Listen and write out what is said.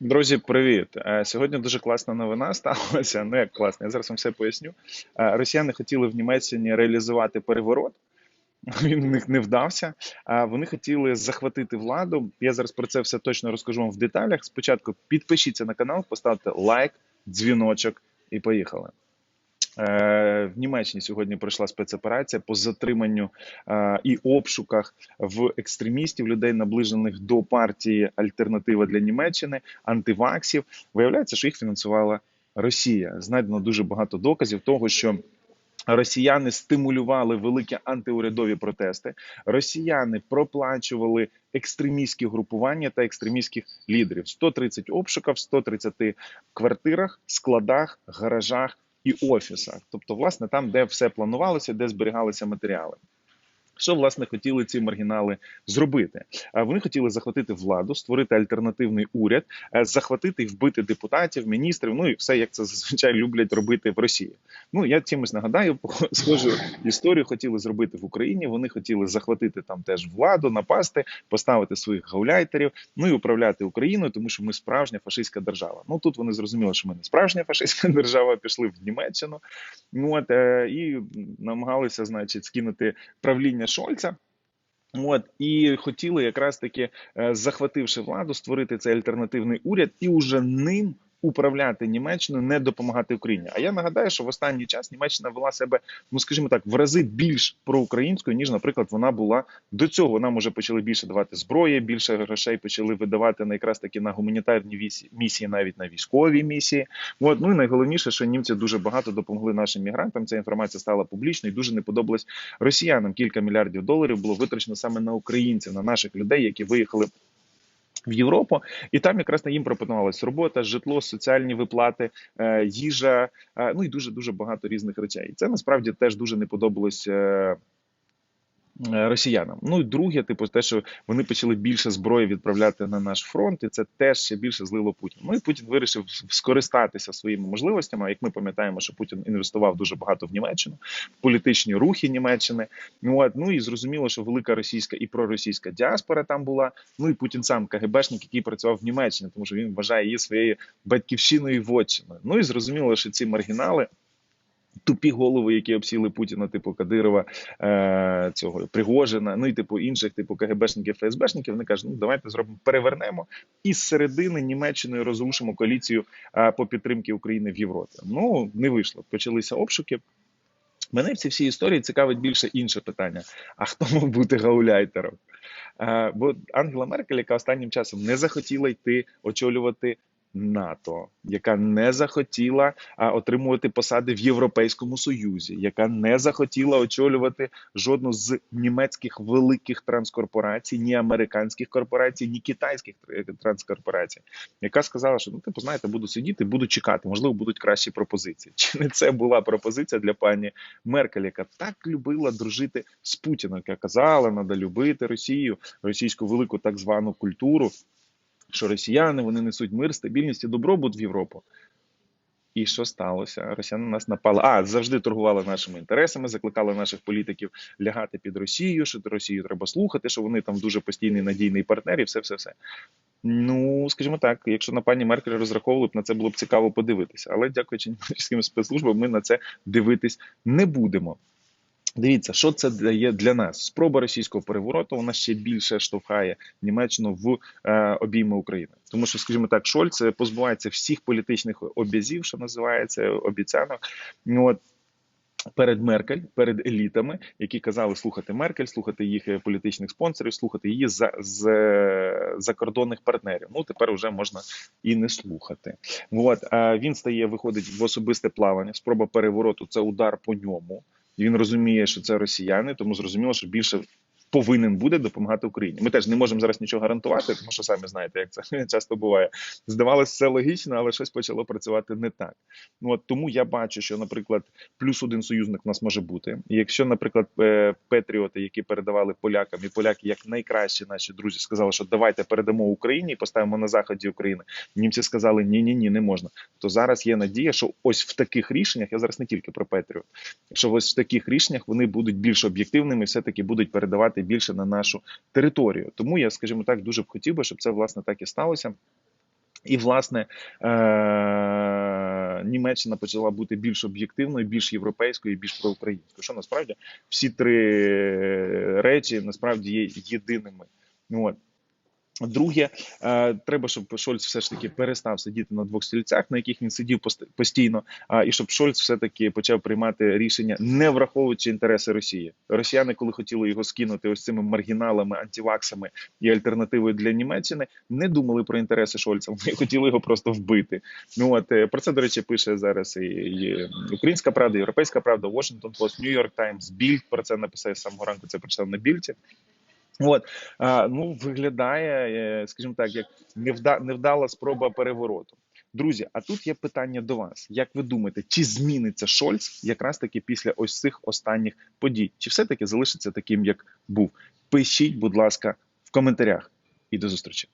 Друзі, привіт! Е, Сьогодні дуже класна новина сталася. Ну як класна, я зараз вам все поясню. Е, Росіяни хотіли в Німеччині реалізувати переворот. Він у них не вдався. А вони хотіли захватити владу. Я зараз про це все точно розкажу вам в деталях. Спочатку підпишіться на канал, поставте лайк, дзвіночок і поїхали. Е, В Німеччині сьогодні пройшла спецоперація по затриманню е, і обшуках в екстремістів, людей, наближених до партії Альтернатива для Німеччини, антиваксів. Виявляється, що їх фінансувала Росія. Знайдено дуже багато доказів того, що. Росіяни стимулювали великі антиурядові протести. Росіяни проплачували екстремістські групування та екстремістських лідерів. 130 обшуків в 130 квартирах, складах, гаражах і офісах. Тобто, власне, там, де все планувалося, де зберігалися матеріали. Що власне хотіли ці маргінали зробити? Вони хотіли захватити владу, створити альтернативний уряд, е, захватити і вбити депутатів, міністрів. Ну і все як це зазвичай люблять робити в Росії. Ну я чимось нагадаю, схожу історію хотіли зробити в Україні. Вони хотіли захватити там теж владу, напасти, поставити своїх гауляйтерів, ну і управляти Україною, тому що ми справжня фашистська держава. Ну тут вони зрозуміли, що ми не справжня фашистська держава, пішли в Німеччину. Ну от е, і намагалися, значить, скинути правління Шольца. От і хотіли якраз таки, е, захвативши владу, створити цей альтернативний уряд і уже ним управляти Німеччиною, не допомагати Україні. А я нагадаю, що в останній час Німеччина вела себе, ну скажімо так, в рази більш проукраїнською, ніж, наприклад, вона була до цього. Нам уже почали більше давати зброї, більше грошей почали видавати на якраз таки на гуманітарні місії, навіть на військові місії. От ну і найголовніше, що німці дуже багато допомогли нашим мігрантам. Ця інформація стала публічною і дуже не подобалась росіянам. Кілька мільярдів доларів було витрачено саме на українців, на наших людей, які виїхали. В Європу, і там якраз на їм пропонувалась робота, житло, соціальні виплати, е, їжа, е, ну і дуже дуже багато різних речей. І це насправді теж дуже не подобалось е, росіянам. Ну і друге, типу, те, що вони почали більше зброї відправляти на наш фронт, і це теж ще більше злило Путін. Ну і Путін вирішив скористатися своїми можливостями. Як ми пам'ятаємо, що Путін інвестував дуже багато в Німеччину, в політичні рухи Німеччини. Ну от ну і зрозуміло, що велика російська і проросійська діаспора там була. Ну і Путін сам КГБшник, який працював в Німеччині, тому що він вважає її своєю батьківщиною і вотчиною. Ну і зрозуміло, що ці маргінали. Тупі голови, які обсіли Путіна, типу Кадирова, е, цього Пригожина, ну і типу інших, типу КГБшників, ФСБшників, вони кажуть, ну давайте зробимо, перевернемо і з середини Німеччиною розрушимо коаліцію е, по підтримці України в Європі. Ну не вийшло. Почалися обшуки. Мене в цій всій історії цікавить більше інше питання: а хто мав бути гауляйтером? Е, бо Ангела Меркель, яка останнім часом не захотіла йти очолювати НАТО, яка не захотіла отримувати посади в Європейському Союзі, яка не захотіла очолювати жодну з німецьких великих транскорпорацій, ні американських корпорацій, ні китайських транскорпорацій, яка сказала, що ну типу, знаєте, буду сидіти, буду чекати, можливо, будуть кращі пропозиції. Чи не це була пропозиція для пані Меркель, яка так любила дружити з Путіним, яка казала, треба любити Росію, російську велику так звану культуру що росіяни вони несуть мир, стабільність і добробут в Європу. І що сталося? Росіяни на нас напали. А завжди торгували нашими інтересами, закликали наших політиків лягати під Росію, що Росію треба слухати, що вони там дуже постійний надійний партнер, і все, все, все. Ну, скажімо так, якщо на пані Меркель розраховували б на це було б цікаво подивитися. Але дякуючи німецьким спецслужбам, ми на це дивитись не будемо. Дивіться, що це дає для нас. Спроба російського перевороту вона ще більше штовхає Німеччину в е, обійми України, тому що, скажімо так, Шольц позбувається всіх політичних обязів, що називається обіцянок. Ну, От перед Меркель, перед елітами, які казали слухати Меркель, слухати їх е, політичних спонсорів, слухати її за з е, закордонних партнерів. Ну тепер вже можна і не слухати. От він стає, виходить в особисте плавання. Спроба перевороту це удар по ньому. Він розуміє, що це росіяни, тому зрозуміло, що більше повинен буде допомагати Україні. Ми теж не можемо зараз нічого гарантувати, тому що самі знаєте, як це часто буває. Здавалося, все логічно, але щось почало працювати не так. Ну от тому я бачу, що, наприклад, плюс один союзник в нас може бути. І якщо, наприклад, е, патріоти, які передавали полякам, і поляки, як найкращі наші друзі, сказали, що давайте передамо Україні і поставимо на заході України. Німці сказали, ні, ні, ні, не можна. То зараз є надія, що ось в таких рішеннях я зараз не тільки про Петріот, що ось в таких рішеннях вони будуть більш об'єктивними, все таки будуть передавати більше на нашу територію. Тому я, скажімо так, дуже б хотів би, щоб це власне так і сталося. І, власне, е- Німеччина почала бути більш об'єктивною, більш європейською, більш проукраїнською. Що насправді всі три речі насправді є єдиними. От. Друге, е, треба, щоб Шольц все ж таки перестав сидіти на двох стільцях, на яких він сидів пост- постійно, і щоб Шольц все таки почав приймати рішення, не враховуючи інтереси Росії. Росіяни, коли хотіли його скинути ось цими маргіналами, антиваксами і альтернативою для Німеччини, не думали про інтереси Шольца. Вони хотіли його просто вбити. Ну от е, про це до речі пише зараз і, і Українська Правда, Європейська Правда, Washington Post, New York Times, Bild про це написав самого ранку. Це прочитав на більці. От ну виглядає, е, скажімо так, як невда, невдала спроба перевороту. Друзі, а тут є питання до вас. Як ви думаєте, чи зміниться Шольц якраз таки після ось цих останніх подій? Чи все таки залишиться таким, як був? Пишіть, будь ласка, в коментарях і до зустрічі.